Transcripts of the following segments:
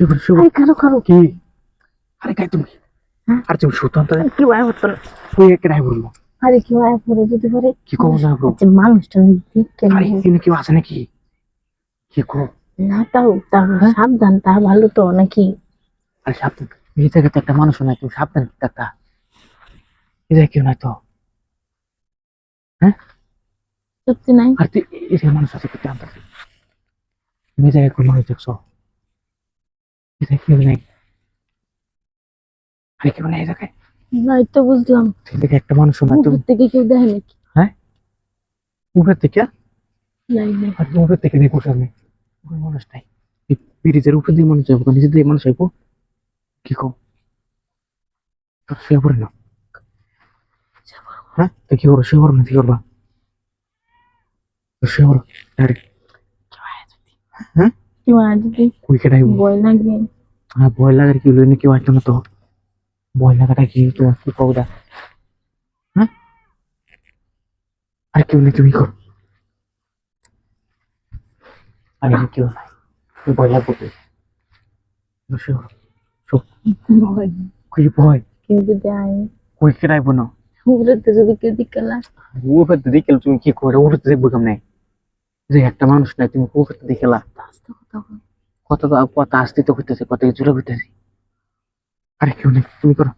শুয়ে পড়ো আরে কারও কারও কি? আরে গাই তুমি। হ্যাঁ? আর তুমি শুতো তো কি ভয় হতো না শুয়ে একে রাই বলব আরে কি ভয় পড়ে যদি পরে কি না ব্রো? আচ্ছা মানুষটা দেখতে আরে এখানে কেউ আছে নাকি? কি কো? না তাও তাও হ্যাঁ? সাবধান তা ভালো তো নাকি? আরে সাবধান। এই জায়গাতে একটা মানুষ নাই তুমি সাবধান একটা এই জায়গায় কেউ নাই তো। সত্যি নাই? আর তুই এই মানুষ আছে কিন্তু জানতে তুমি জায়গায় কোন মানুষ দেখছ। বুঝলাম এই একটা মানুষ উপর থেকে কেউ দেখে নাকি উপরের থেকে নাই নাই আর উপরের থেকে মানুষ নাই উপর দিয়ে মানুষ যাব নিচে দিয়ে মানুষ যাব। কি কম তোর শুয়ে হ্যাঁ? তো কি করব? শুয়ে কি করবা? শুয়ে পড়ো, ডাইরেক্ট। হ্যাঁ? কি যদি উইকেট আইবো ভয় লাগে। হ্যাঁ ভয় লাগার কি লইনে কেউ আসতো না তো। ভয় লাগাটা কি? তোমার কি কবদা হ্যাঁ? আর কেউ নেই তুমি করো। আরে কেউ নাই। তুমি ভয় লাগবো কি পড়ো ভয়। কই ভয়? কেউ যদি আয়। উইকেট আইবো না? উপরেতে যদি কেউ দিকে লাগ উপরে তো দেখলে তুমি কি করে? উপরে তো দেখব কেমন? যে একটা মানুষ নাই তুমি তো দেখলা কথা কত কত আসতে তো হইতেছে কত জোরে হইতেছে। আরে কেউ নেই তুমি করো।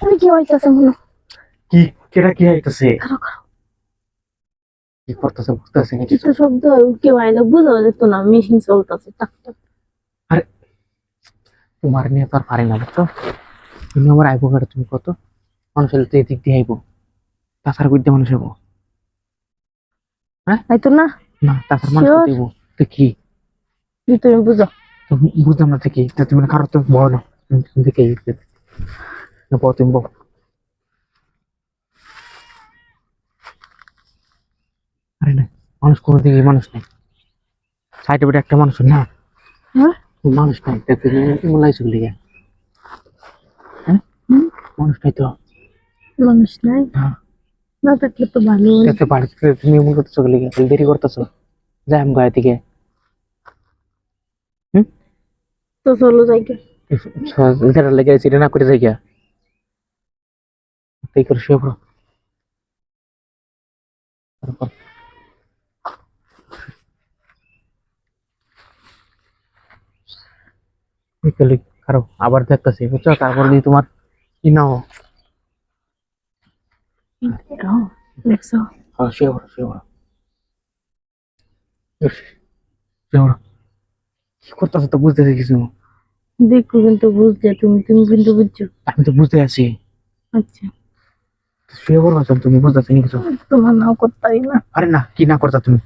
পড়ো কি হইতাছে মনে কি কি কি করতেছে বুঝতেছে না কিছু শব্দ কেউ আইলে বোঝা যেত না মেশিন চলতেছে টাক টাক। তোমার নিয়ে তো আর পারি না বুঝছ? তুমি আমার আইবো তুমি কত? মানুষ হলে তো এদিক দিয়ে আইবো। তাছাড়া বুঝতে মানুষ হব তাই তো না? না তাছাড়া মানুষ Sure. দেবো তো কি? তুমি বুঝো। তো বুঝলাম না তো কি? তো তুমি কারও তো বলো না। তুমি তুমি দেখে না বলো তুমি বলো। আরে না মানুষ কোনো দিকে মানুষ নেই। সাইডে বেটে একটা মানুষ না। হ্যাঁ? মানুষ নাই। তা তুমি তুমি লাগছো লিগে হ্যাঁ? মানুষ নাই তো। মানুষ নাই? হ্যাঁ। না থাকলে তো ভালো এতে বাড়িতে তুমি এমন করতেছো লিগে দেরি করতেছো যাই আমি গায়ে দিকে তো চলো যাই গে। যেটা লেগে সেটা না করে যাই গিয়া তাই করে শুয়ে পড়ো তারপর বিকেলে কারও আবার দেখতেছি বুঝছ তারপর যদি তোমার কি নাও পড়ো ইস, শুয়ে পড়ো কি করতেছো তো বুঝতেছি কিছু দেখো কিন্তু বুঝলে তুমি তুমি কিন্তু বুঝছ আমি তো বুঝতে আছি আচ্ছা শুয়ে পড়ো তুমি বুঝতেছি কিছু তোমার নাও করতে না আরে না কি না করতা তুমি